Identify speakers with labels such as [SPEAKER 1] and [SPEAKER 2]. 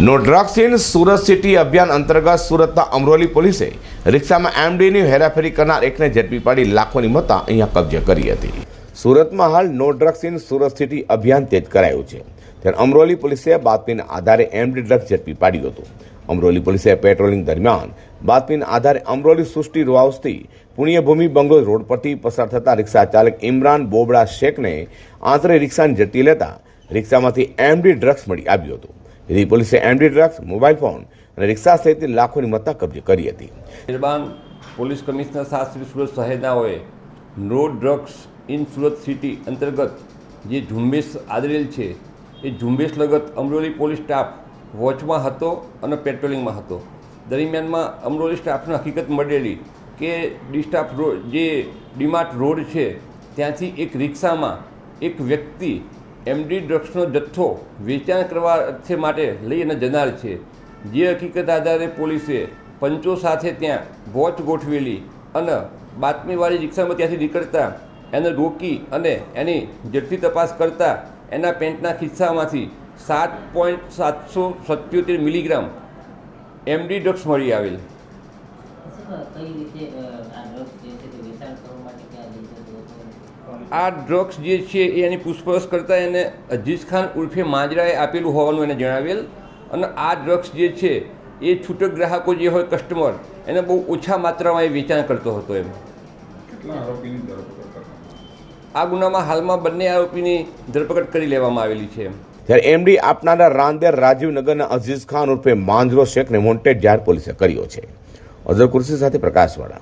[SPEAKER 1] No drugs in Surat city અભિયાન અંતર્ગત સુરતના અમરોલી પોલીસે રિક્ષામાં એમડીની હેરાફેરી કરનાર એકને ઝડપી પાડી લાખોની મતા અહીંયા કબજે કરી હતી. સુરતમાં હાલ no drugs in Surat city અભિયાન તેજ કરાયું છે. ત્યારે અમરોલી પોલીસે બાતમીના આધારે એમડી ડ્રગ્સ ઝડપી પાડ્યું હતું. અમરોલી પોલીસે પેટ્રોલિંગ દરમિયાન બાતમીના આધારે અમરોલી સૃષ્ટિ રોહાઉસથી પુણ્યભૂમિ બંગલો રોડ પરથી પસાર થતા રિક્ષા ચાલક ઇમરાન બોબડા શેખને આંતરે રિક્ષાને ઝડપી લેતા રિક્ષામાંથી એમડી ડ્રગ્સ મળી આવ્યું હતું. જેથી પોલીસે એમડી ડ્રગ્સ મોબાઈલ ફોન અને રિક્ષા સહિત લાખોની મત્તા કબજે કરી હતી.
[SPEAKER 2] મહેરબાન police commissioner Shastri Surat શહેરનાઓએ no drugs in Surat city અંતર્ગત જે ઝુંબેશ આદરેલ છે, એ ઝુંબેશ લગત અમરોલી પોલીસ સ્ટાફ વોચમાં હતો અને પેટ્રોલિંગમાં હતો. દરમિયાનમાં અમરોલી સ્ટાફને હકીકત મળેલી કે ડિસ્ટાફ રોડ જે ડીમાર્ટ રોડ છે, ત્યાંથી એક રિક્ષામાં એક વ્યક્તિ એમડી ડ્રગ્સનો જથ્થો વેચાણ કરવા અર્થે માટે લઈ અને જનાર છે. જે હકીકત આધારે પોલીસે પંચો સાથે ત્યાં વોચ ગોઠવેલી અને બાતમીવાળી રિક્ષામાં ત્યાંથી નીકળતા, એને રોકી અને એની ઝડપી તપાસ કરતા એના પેન્ટના ખિસ્સામાંથી સાત પોઈન્ટ સાતસો સત્યોતેર મિલીગ્રામ એમડી ડ્રગ્સ મળી આવેલ.
[SPEAKER 3] આ ડ્રગ્સ જે છે
[SPEAKER 2] એ એની પૂછપરછ કરતાં એને અજીઝ ખાન ઉર્ફે માંજરાએ આપેલું હોવાનું એને જણાવેલ. અને આ ડ્રગ્સ જે છે એ છૂટક ગ્રાહકો જે હોય કસ્ટમર એને બહુ ઓછા માત્રામાં એ વેચાણ કરતો હતો એમ. આ ગુનામાં હાલમાં બંને આરોપીની ધરપકડ કરી લેવામાં આવેલી છે
[SPEAKER 1] ત્યારે એમડી આપનારા રાંદેર રાજીવનગરના અઝીઝ ખાન ઉર્ફે માંજરો શેખને વોન્ટેડ જાહેર પોલીસે કર્યો છે. અઝર કુર્સી સાથે પ્રકાશવાળા.